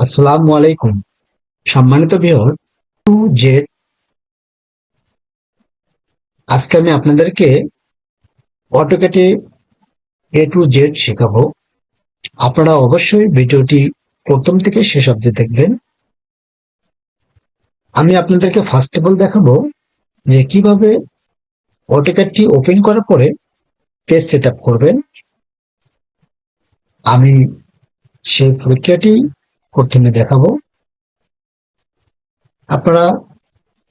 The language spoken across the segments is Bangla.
আসসালামু আলাইকুম। সম্মানিত ভিউয়ার টু জেড আজকে আমি আপনাদেরকে অটোকেটে এ টু জেড শেখাবো। আপনারা অবশ্যই ভিডিওটি প্রথম থেকে শেষ অব্দি দেখবেন। আমি আপনাদেরকে ফার্স্ট অফ অল দেখাবো যে কীভাবে অটোকেটটি ওপেন করার পরে পেজ সেট করবেন। আমি সেই প্রক্রিয়াটি প্রথমে দেখাবো। আপনারা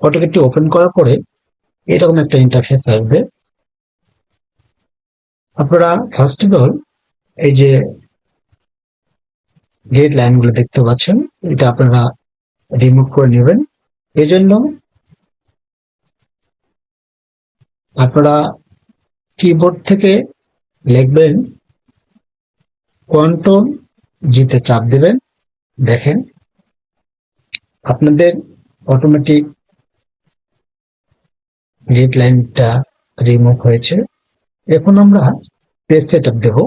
অটোকেটটি ওপেন করার পরে এরকম একটা ইন্টারফেস আসবে। আপনারা ফার্স্ট অফ অল এই যে গেট লাইনগুলো দেখতে পাচ্ছেন, এটা আপনারা রিমুভ করে নেবেন। এই জন্য আপনারা কিবোর্ড থেকে লিখবেন কন্ট্রোল জিতে চাপ দেবেন। দেখেন, আপনাদের অটোমেটিক গেট লাইনটা রিমুভ হয়েছে। এখন আমরা পেজ সেট আপ দেবো।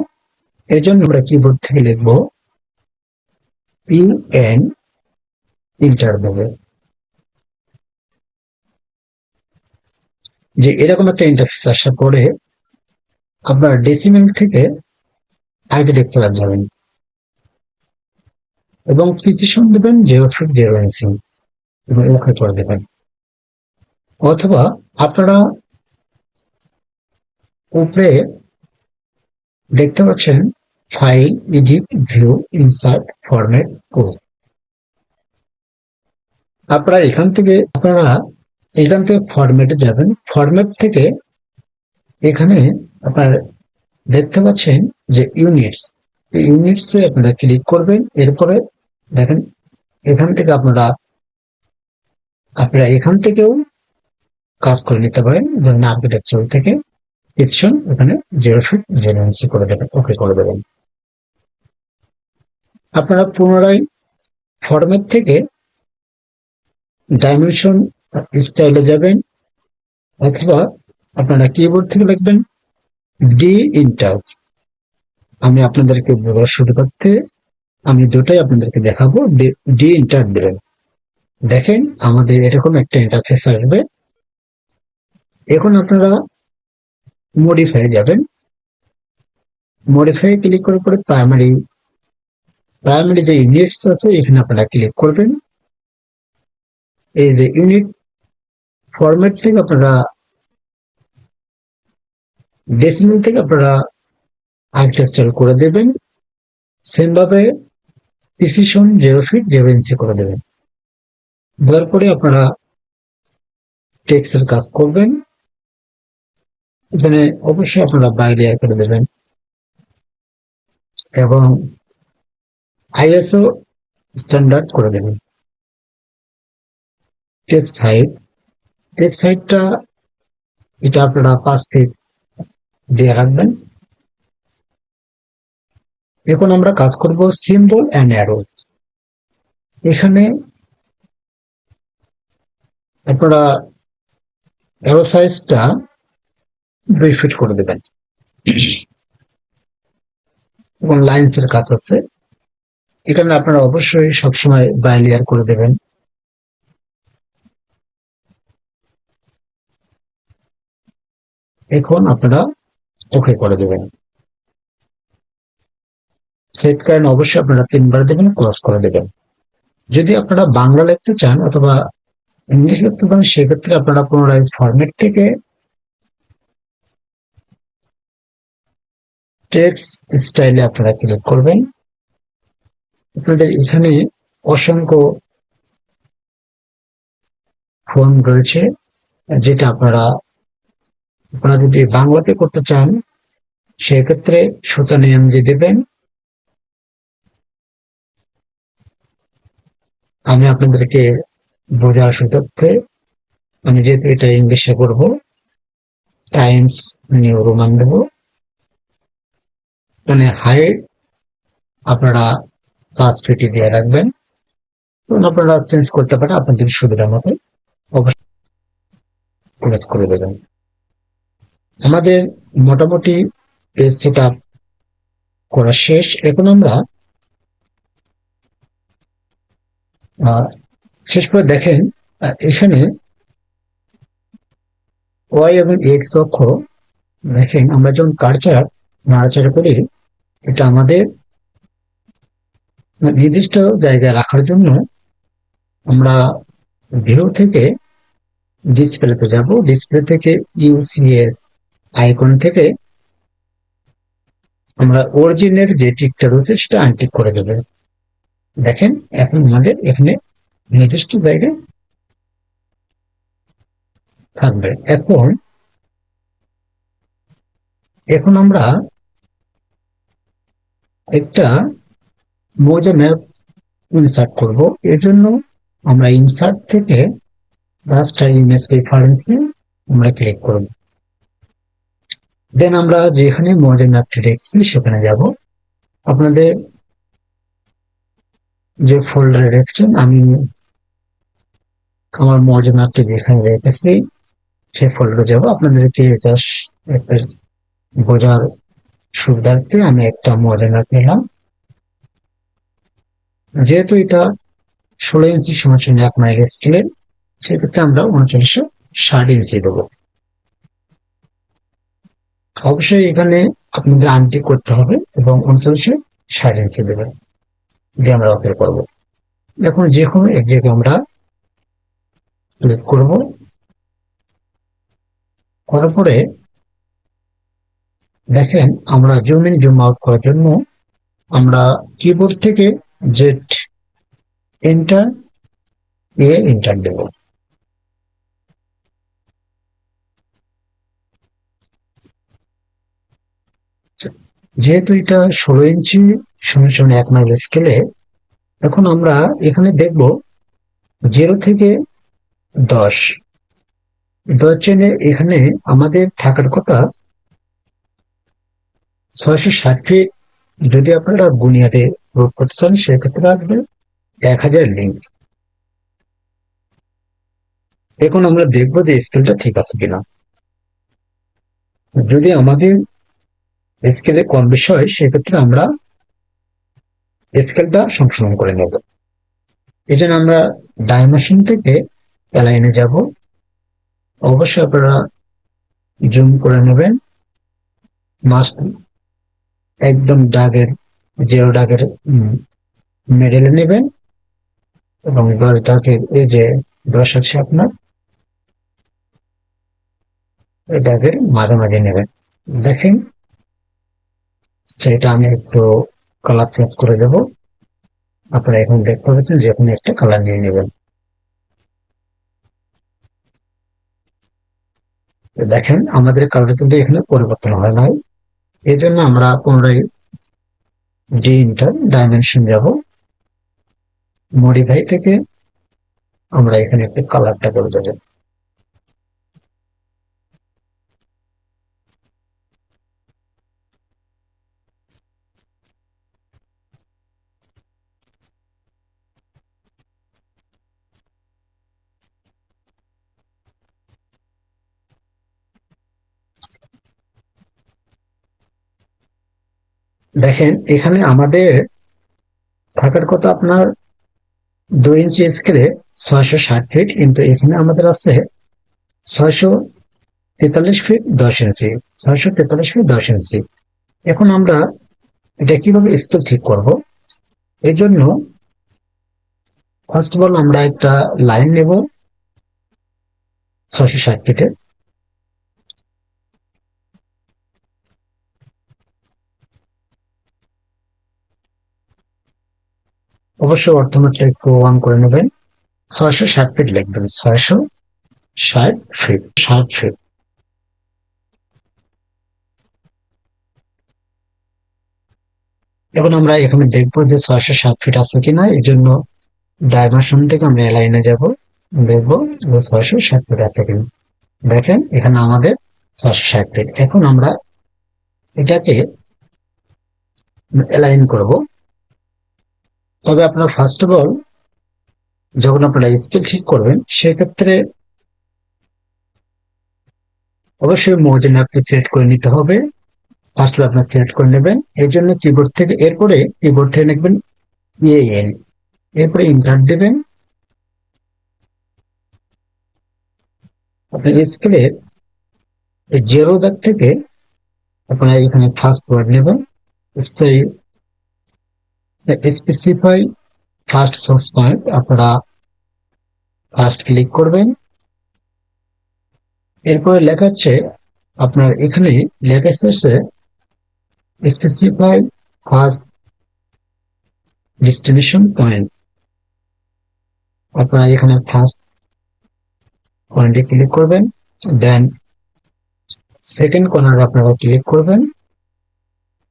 এই জন্য আমরা কিবোর্ড থেকে লিখব ইউ এন ইন্টার দেবে। যে এরকম একটা ইন্টারফেস আসার পরে আপনার ডেসিমেল থেকে চলে যাবেন এবং প্রিসিশন দেবেন জিরো ফিট জিরো ইঞ্চি এবং ওকে করে দেবেন। অথবা আপনারা উপরে দেখতে পাচ্ছেন file edit view insert format code আপনারা এখান থেকে, আপনারা এখান থেকে ফরম্যাটে যাবেন। ফরম্যাট থেকে এখানে আপনার দেখতে পাচ্ছেন যে ইউনিটস ইউনিটসে আপনারা ক্লিক করবেন। এরপরে দেখেন, এখান থেকে আপনারা আপনারা এখান থেকেও কাজ করে নিতে পারেন যেমন আর্কিটেকচার থেকে ডিসিশন এখানে জিরো ফিট ইঞ্চি করে দেবেন ওকে করে দেবেন। আপনারা পুনরায় ফরম্যাট থেকে ডাইমেনশন স্টাইলে যাবেন, অথবা আপনারা কিবোর্ড থেকে লিখবেন ডি ইন্টার আমি আপনাদেরকে বলা শুরু করতে আমি দুটাই আপনাদেরকে দেখাবো। ডি ইন্টার দেবেন। দেখেন আমাদের এরকম একটা ইন্টারফেস আসবে। এখন আপনারা মডিফাই যাবেন। মডিফাই ক্লিক করে পরে প্রাইমারি প্রাইমারি যে ইউনিটস আছে, এখানে আপনারা ক্লিক করবেন। এই যে ইউনিট ফরম্যাট থেকে আপনারা ডেসিমেল থেকে আপনারা আর্কিটেকচার করে দেবেন। সেম ভাবে precision zero feet zero inch করে দেবেন। দেওয়ার পরে আপনারা টেক্সের কাজ করবেন। এখানে অবশ্যই আপনারা বাইরে করে দেবেন। এবং আইএসও স্ট্যান্ডার্ড করে দেবেন। টেক্সট হাইট টেক্সট হাইটটা এটা আপনারা পাঁচ ফিট দিয়ে রাখবেন। এখন আমরা কাজ করব সিম্বল অ্যান্ড অ্যারো এখানে আপনারা অ্যারো সাইজটা দুই ফিট করে দেবেন। এবং লাইন্স এর কাজ আছে। এখানে আপনারা অবশ্যই সবসময় বাইলিয়ার করে দেবেন। এখন আপনারা ওকে করে দেবেন। সেট কারেন্ট অবশ্যই আপনারা তিনবার দেবেন ক্লোজ করে দেবেন। যদি আপনারা বাংলা লিখতে চান অথবা ইংলিশ লিখতে চান, সেক্ষেত্রে আপনারা পুনরায় ফরম্যাট থেকে স্টাইলে আপনারা ক্লিক করবেন। আপনাদের এখানে অসংখ্য ফোন রয়েছে, যেটা আপনারা আপনারা যদি বাংলাতে করতে চান, সেক্ষেত্রে সুতা নিয়ম যে দেবেন। আমি আপনাদেরকে বোঝার সুযোগে আমি যেহেতু এটা ইংলিশে করব টাইমস নিউ রোমান দেব। মানে হাইট আপনারা পাঁচ ফিটি দিয়ে রাখবেন। আপনারা চেঞ্জ করতে পারেন আপনাদের সুবিধা মতো। অবশ্যই করে দেবেন। আমাদের মোটামুটি পেজ সেট করা শেষ। এখন আমরা শেষ করে দেখেন এখানে ওয়াই এবং এক্স অক্ষ, দেখেন আমরা যখন কার্চার নাড়াচাড়া করি, এটা আমাদের নির্দিষ্ট জায়গায় রাখার জন্য আমরা ভিউ থেকে ডিসপ্লেতে যাব। ডিসপ্লে থেকে ইউসিএস আইকন থেকে আমরা অরিজিনের যে টিকটা রয়েছে সেটা আনটিক করে দেবে। দেখেন, এখন আমাদের এখানে নির্দিষ্ট জায়গায় থাকবে। এখন এখন আমরা একটা মোজা ম্যাপ ইনসার্ট করব। এর জন্য আমরা ইনসার্ট থেকে রাস্টার ইমেজ রেফারেন্সে আমরা ক্লিক করব। দেন আমরা যেখানে মোজা ম্যাপটি রেখেছি সেখানে যাব। আপনাদের যে ফোল্ডারে রেখেছেন আমি আমার ম্যাপটি যেখানে রেখেছি, সেই ফোল্ডারে যাব। আপনাদেরকে একটা বোঝার সুবিধার্থে আমি একটা ম্যাপ নিলাম। যেহেতু এটা ষোলো ইঞ্চি সমান সমান এক মাইল স্কেলের সেক্ষেত্রে আমরা উনচল্লিশশো ষাট ইঞ্চি দেবো। অবশ্যই এখানে আপনাদের আনটি করতে হবে এবং উনচল্লিশশো ষাট ইঞ্চি দেবেন। দিয়ে আমরা ওকে করব। এখন যে কোনো এক জায়গায় আমরা ক্লিক করব। করার পরে দেখেন আমরা জুম ইন জুম আউট করার জন্য আমরা কিবোর্ড থেকে জেট এন্টার এ এন্টার দেব। যেহেতু এটা ষোলো ইঞ্চি সঙ্গে সঙ্গে এক মাইল স্কেলে এখন আমরা এখানে দেখব জিরো থেকে দশ। দশ চেনে এখানে আমাদের থাকার কথা ছয়শো ষাট ফিট যদি আপনারা বুনিয়াদে প্রয়োগ করতে চান, সেক্ষেত্রে আসবে এক হাজার লিঙ্ক এখন আমরা দেখব যে স্কেলটা ঠিক আছে কিনা। যদি আমাদের স্কেলে কম বেশি হয়, সেক্ষেত্রে আমরা স্কেলটা সংশোধন করে নেব। এই জন্য আমরা ডাইমেনশন থেকে অ্যালাইনে যাব। অবশ্যই আপনারা জুম করে নেবেন। মাস্ট একদম দাগের জিরো দাগের মেডেলে নেবেন। এবং দশ দাগের এই যে ব্রাশ আছে আপনার, এই দাগের মাঝামাঝি নেবেন। দেখেন সেটা আমি একটু কালার চেঞ্জ করে দেব। আপনারা এখন দেখতে পাচ্ছেন যে কোনো একটা কালার নিয়ে নেবেন। দেখেন, আমাদের কালার কিন্তু এখানে পরিবর্তন হয় নাই। এই জন্য আমরা পুনরায় ডি ইন্টার ডাইমেনশন যাব। মডিফাই থেকে আমরা এখানে একটু কালারটা করে দেবো। দেখেন, এখানে আমাদের থাকার কথা আপনার দুই ইঞ্চি স্কেলে ছয়শো ষাট ফিট কিন্তু এখানে আমাদের আছে ছয়শো তেতাল্লিশ ফিট দশ ইঞ্চি ছয়শো তেতাল্লিশ ফিট দশ ইঞ্চি এখন আমরা এটা কীভাবে স্কেল ঠিক করব? এই জন্য ফার্স্ট অফ অল আমরা একটা লাইন নেব ছয়শো ষাট ফিটের অবশ্যই অর্থমাত্রা একটু ওয়ান করে নেবেন। ছয়শো ষাট ফিট লিখবেন, ছয়শো ষাট ফিট ষাট ফিট। এখন আমরা এখানে দেখব যে ছয়শো ষাট ফিট আছে কিনা, এই জন্য ডাইমেনশন থেকে আমরা লাইনে যাব, দেখব যে ছয়শো ষাট ফিট আছে কিনা। দেখেন, এখানে আমাদের ছয়শো ষাট ফিট। এখন আমরা এটাকে অ্যালাইন করব। তবে আপনার ফার্স্ট অফ অল যখন আপনারা স্কেল ঠিক করবেন, সেক্ষেত্রে অবশ্যই মার্জিন আপনি সেট করে নিতে হবে। ফার্স্ট আপনার সেট করে নেবেন। এর জন্য কিবোর্ড থেকে, এরপরে কিবোর্ড থেকে লিখবেন এল এরপরে ইন্টার দেবেন। আপনার স্কেলের জিরো দাগ থেকে আপনারা এখানে ফার্স্ট ওয়ার্ড নেবেন। স্পেসিফাই ফার্স্ট সোর্স পয়েন্ট আপনারা ফার্স্ট ক্লিক করবেন। এরপরে লেখা হচ্ছে, আপনার এখানে লেখা এসেছে স্পেসিফাই ফার্স্ট ডেস্টিনেশন পয়েন্ট আপনারা এখানে ফার্স্ট পয়েন্টে ক্লিক করবেন দেন সেকেন্ড কর্নার আপনারা ক্লিক করবেন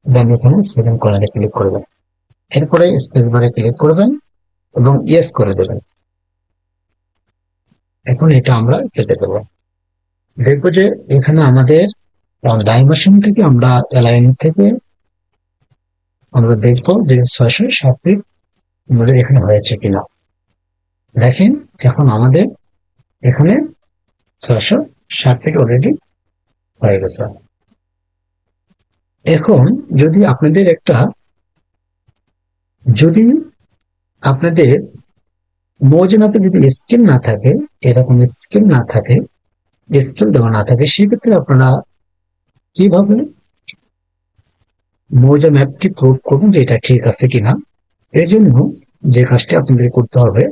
দেন এখানে সেকেন্ড কর্নারে ক্লিক করবেন। এরপরে স্পেস বারে ক্লিক করবেন এবং ইয়েস করে দেবেন। এখন এটা আমরা কেটে দেব। দেখব যে এখানে আমাদের ডাইমেনশন থেকে আমরা অ্যালাইন থেকে আমরা দেখব যে ছয়শো সাত ফিট আমাদের এখানে হয়েছে কিনা। দেখেন এখন আমাদের এখানে ছয়শো ষাট ফিট অলরেডি হয়ে গেছে। এখন যদি আপনাদের একটা যদি আপনাদের মৌজনাতে যদি স্কিল না থাকে, এরকম স্কিল না থাকে স্কিল দেওয়া না থাকে, সেক্ষেত্রে আপনারা কীভাবে মৌজা ম্যাপটি প্রুভ করুন যে এটা ঠিক আছে কিনা। এর জন্য যে কাজটি আপনাদের করতে হবে,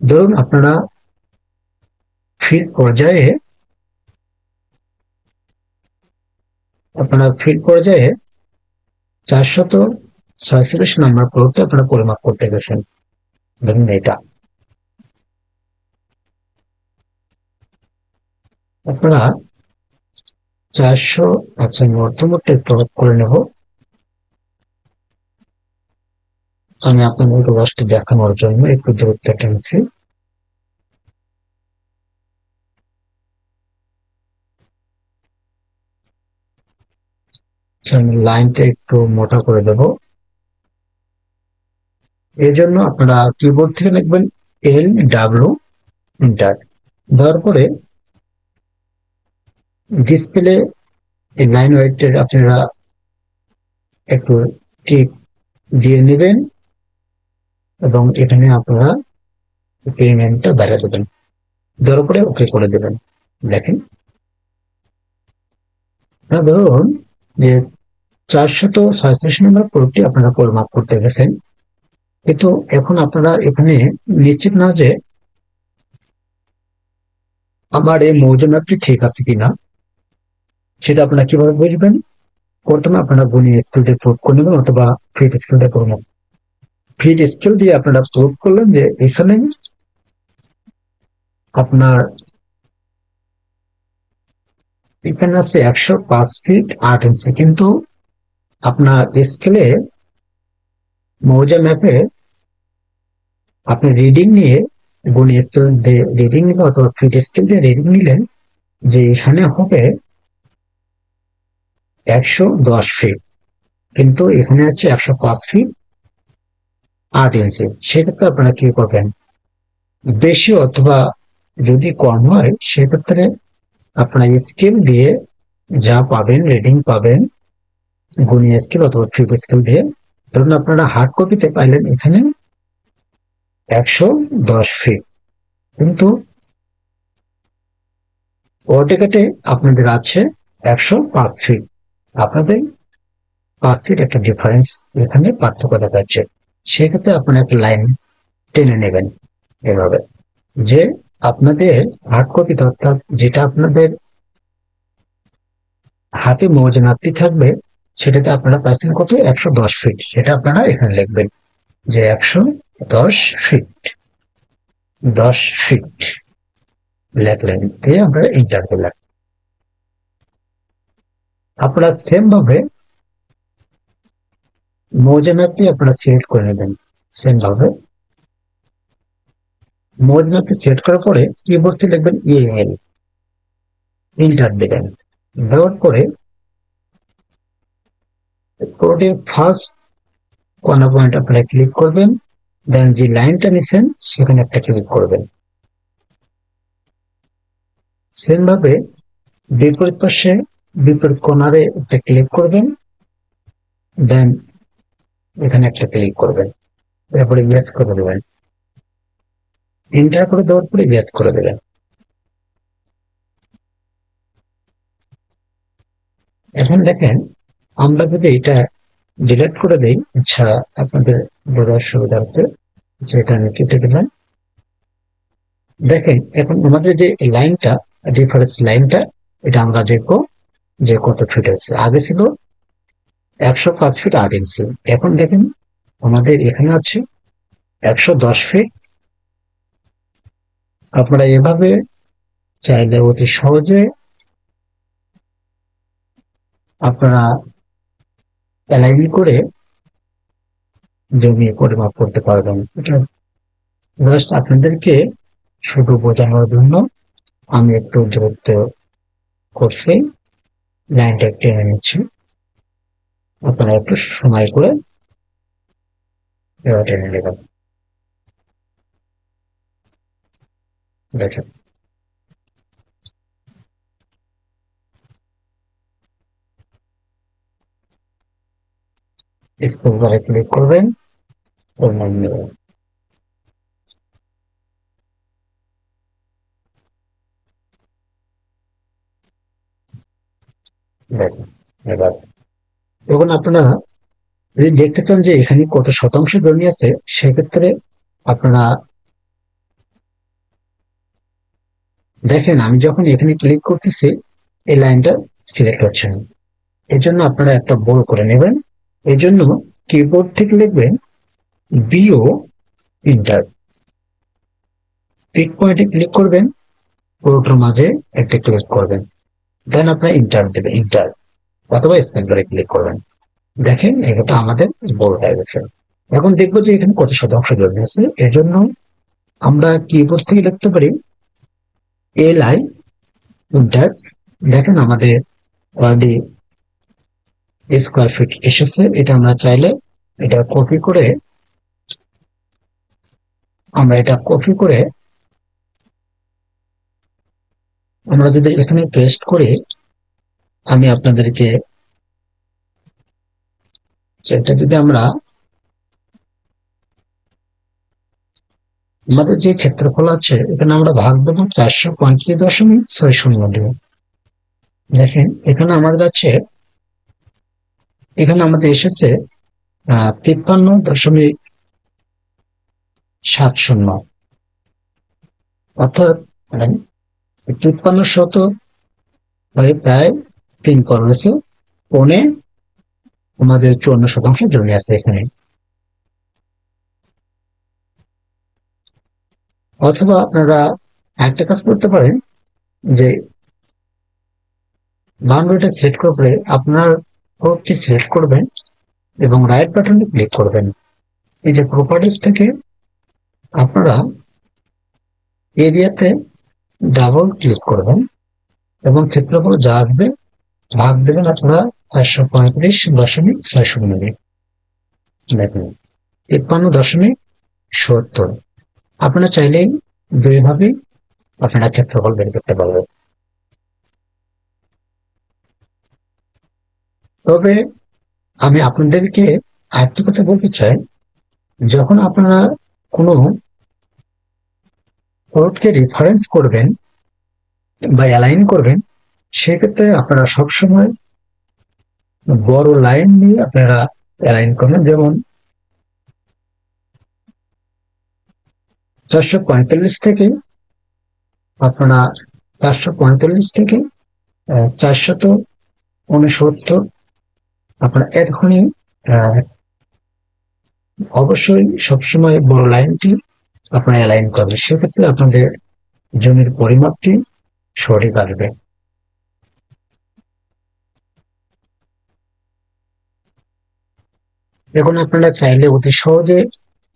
ধরুন আপনারা ফিল্ড পর্যায়ে, আপনারা ফিল্ড পর্যায়ে চারশত ছয়চল্লিশ নাম্বার প্লটটা আপনারা পরিমাপ করতে গেছেন। ধরুন এটা আপনারা চারশো আচ্ছা অর্থমোটটা একটু করে নেব। আমি আপনাদের রোয়াসটি দেখানোর জন্য একটু দূরত্ব টেনেছি আমি লাইনটা একটু মোটা করে দেব। এই জন্য আপনারা কিবোর্ড থেকে লিখবেন এল ডাব্লু ইন্টার দেওয়ার পরে ডিসপ্লে লাইন ওয়েটের আপনারা একটু টিক দিয়ে নেবেন এবং এখানে আপনারা পেমেন্টটা বেড়ে দেবেন। দেওয়ার পরে ওকে করে দেবেন। দেখেন। ধরুন যে চারশত ছয়ত্রিশ নম্বর প্রোডক্টটি আপনারা পরিমাপ করতে গেছেন। কিন্তু এখন আপনারা এখানে নিশ্চিত না যে আমার এই মৌজনাটি ঠিক আছে কিনা, সেটা আপনারা কীভাবে বুঝবেন? প্রথমে আপনারা গুণী স্কিল দিয়ে প্রুভ করে নেবেন অথবা ফিট স্কিল দিয়ে করে নেবেন। ফিট স্কিল দিয়ে আপনারা প্রুভ করলেন যে এখানে আপনার এখানে আছে একশো পাঁচ ফিট আট ইঞ্চি কিন্তু আপনার স্কেলে মৌজা ম্যাপে আপনি রিডিং নিয়ে গুণ স্কেল দিয়ে রিডিং নিলে অথবা ফিট স্কেল দিয়ে রিডিং নিলেন, যে এখানে হবে একশো দশ ফিট কিন্তু এখানে হচ্ছে একশো পাঁচ ফিট আট ইঞ্চি সেক্ষেত্রে আপনারা কি করবেন? বেশি অথবা যদি কম হয়, সেক্ষেত্রে আপনারা স্কেল দিয়ে যা পাবেন রিডিং পাবেন, গুণী স্কেল অথবা ফিট স্কেল দিয়ে। ধরুন আপনারা হার্ড কপিতে পাইলেন এখানে একশো দশ ফিট কিন্তু ওটিকেটে আপনাদের আছে একশো পাঁচ ফিট আপনাদের পাঁচ ফিট একটা ডিফারেন্স এখানে পার্থক্য দেখা যাচ্ছে। সেক্ষেত্রে আপনারা একটা লাইন টেনে নেবেন এভাবে। যে আপনাদের হার্ড কপিতে অর্থাৎ যেটা আপনাদের হাতে মৌজনাপটি থাকবে, সেটাতে আপনারা পাচ্ছেন কত? একশো দশ ফিট সেটা আপনারা এখানে লিখবেন যে একশো দশ ফিট দশ ফিট লেখলেন দিয়ে আমরা ইন্টার করলাম। আপনারা সেম ভাবে মৌজা ম্যাপটি আপনারা সিলেক্ট করে নেবেন সেম ভাবে। মৌজা ম্যাপটি সিলেক্ট করার পরে কিবোর্ড লিখবেন ইএল ইন্টার দেবেন। দেওয়ার পরে কোডের ফার্স্ট কর্নার পয়েন্ট আপনারা ক্লিক করবেন। দেন যে লাইনটা নিছেন সেখানে একটা ক্লিক করবেন। সেম ভাবে বিপরীত পাশে বিপরীত কোনারে একটা ক্লিক করবেন। দেন এখানে একটা ক্লিক করবেন। তারপরে ইয়াস করে দেবেন। এন্টার করে দেওয়ার পরে ইয়াস করে দেবেন। এখন দেখেন, আমরা যদি এটা ডিলেট করে দিই। আচ্ছা আপনাদের বোঝার সুবিধার্থে যেটা আমি কেটে দিলাম। দেখেন, এখন আমাদের যে লাইনটা ডিফারেন্স লাইনটা, এটা আমরা দেখব যে কত ফিট আছে। আগে ছিল একশো পাঁচ ফিট আট ইঞ্চি এখন দেখেন, আমাদের এখানে আছে একশো দশ ফিট আপনারা এভাবে চাইলে অতি সহজে আপনারা অ্যালাইন করে জমি পরিমাপ করতে পারবেন। এটা জাস্ট আপনাদেরকে শুধু বোঝানোর জন্য আমি একটু দূরত্ব করছি লাইনটা টেনে নিচ্ছি। আপনারা একটু সময় করে টেনে নেবেন। দেখেন। বারে ক্লিক করবেন এবার এখন আপনারা যদি দেখতে চান যে এখানে কত শতাংশ জমি আছে, সেক্ষেত্রে আপনারা দেখেন, আমি যখন এখানে ক্লিক করতেছি, এই লাইনটা সিলেক্ট হচ্ছে না। এই জন্য আপনারা একটা বড় করে নেবেন। এই জন্য কিবোর্ড থেকে লিখবেন বিও ইন্টার পিক পয়েন্টে ক্লিক করবেন, পুরোটার মাঝে একটা ক্লিক করবেন। দেন আপনার ইন্টার দেবে ইন্টার অথবা স্ক্যান করে ক্লিক করবেন। দেখেন এটা আমাদের বড় হয়ে গেছে। এখন দেখব যে এখানে কত শতাংশ জমি আছে। এজন্য আমরা কিবোর্ড থেকে লিখতে পারি এল আই ইন্টার দেখেন আমাদের অলরেডি স্কোয়ার ফিট এসেছে, এটা আমরা চাইলে এটা কপি করে, আমরা এটা কপি করে, আমরা যদি এখানে পেস্ট করি, আমি আপনাদেরকে সেটা যদি আমরা আমাদের যে ক্ষেত্রফল আছে, এখানে আমরা ভাগ দেবো চারশো পঁয়ত্রিশ দশমিক ছয় শূন্য দেব দেখেন, এখানে আমাদের আছে এখানে আমাদের এসেছে তিপ্পান্ন দশমিক সাত শূন্য। অর্থাৎ তিপ্পান্ন শত প্রায় তিন করেছে পনে আমাদের চুয়ান্ন শতাংশ জমি আছে এখানে। অথবা আপনারা একটা কাজ করতে পারেন যে বাউন্ডারিটা সেট করে আপনার কোডটি সিলেক্ট করবেন এবং রাইট বাটনে ক্লিক করবেন। এই যে প্রপার্টিস থেকে আপনারা এরিয়াতে ডাবল ক্লিক করবেন এবং ক্ষেত্রফল যা আসবে, ভাগ দেবেন আপনারা চারশো পঁয়ত্রিশ দশমিক ছয় শূন্য দেখুন, তিপ্পান্ন দশমিক সত্তর। আপনারা চাইলেই দুইভাবেই আপনারা ক্ষেত্রফল বের করতে পারবেন। তবে আমি আপনাদেরকে আরেকটি কথা বলতে চাই। যখন আপনারা কোনো রোডকে রেফারেন্স করবেন বা অ্যালাইন করবেন, সেক্ষেত্রে আপনারা সবসময় বড় লাইন নিয়ে আপনারা অ্যালাইন করবেন। যেমন চারশো পঁয়তাল্লিশ থেকে আপনারা চারশো পঁয়তাল্লিশ থেকে চারশত উনসত্তর আপনারা এতক্ষণই অবশ্যই সবসময় বড় লাইনটি আপনারা অ্যালাইন করবেন। সেক্ষেত্রে আপনাদের জমির পরিমাপটি সঠিক আসবে। এখন আপনারা চাইলে অতি সহজে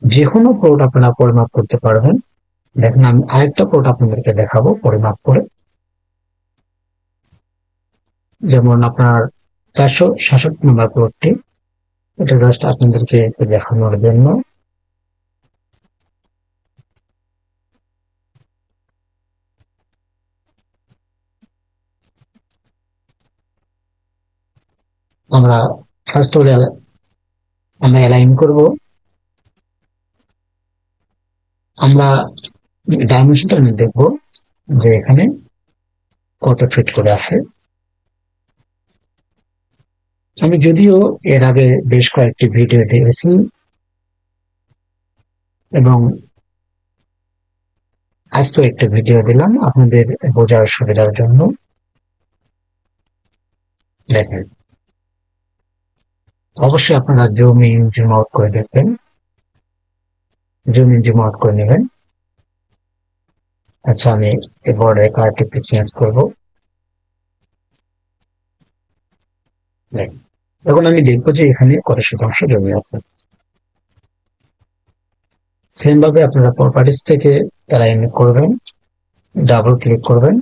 যে কোনো প্লট আপনারা পরিমাপ করতে পারবেন। দেখেন, আমি আরেকটা প্লট আপনাদেরকে দেখাবো, পরিমাপ করে। যেমন আপনার চারশো সাতষট্টি নম্বর প্লটটি এটা জাস্ট আপনাদেরকে দেখানোর জন্য। আমরা ফার্স্ট হলে আমরা অ্যালাইন করব। আমরা ডাইমেনশনটা দেখব যে এখানে কত ফিট করে আছে। আমি যদিও এর আগে বেশ কয়েকটি ভিডিও দিয়েছি এবং আজকেও একটা ভিডিও দিলাম আপনাদের বোঝার সুবিধার জন্য। দেখেন। অবশ্যই আপনারা জুম ইন জুম আউট করে দেখবেন। জুম ইন জুম আউট করে নেবেন। আচ্ছা আমি এই কার্ডটি চেঞ্জ করব। দেখেন। এখন আমি দেখব যে এখানে কত শতাংশ জমি আছে। সেম ভাবে আপনারা প্রপার্টিস থেকে অ্যালাইন করবেন ডাবল ক্লিক করবেন।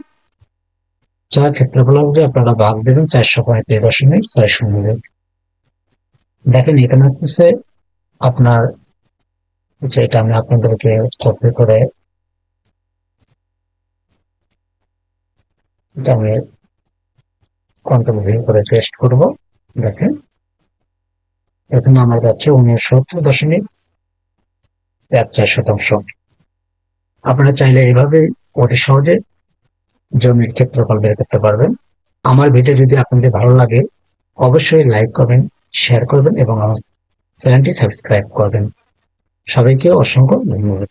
যার ক্ষেত্রফল হবে আপনারা ভাগ দেবেন চারশো পঁয়ত্রিশ দশমিক ছয়শো মিলিয়ন দেখেন এখানে হচ্ছে আপনার যেটা আমি আপনাদেরকে কপি করে আমি কন্ট্রোল ভিউ করে টেস্ট করব। দেখেন। এখানে আমার কাছে উনসত্তর দশমিক এক চার শতাংশ। আপনারা চাইলে এইভাবে অতি সহজে জমির ক্ষেত্রফল বের করতে পারবেন। আমার ভিডিও যদি আপনাদের ভালো লাগে, অবশ্যই লাইক করবেন, শেয়ার করবেন এবং আমার চ্যানেলটি সাবস্ক্রাইব করবেন। সবাইকে অসংখ্য ধন্যবাদ।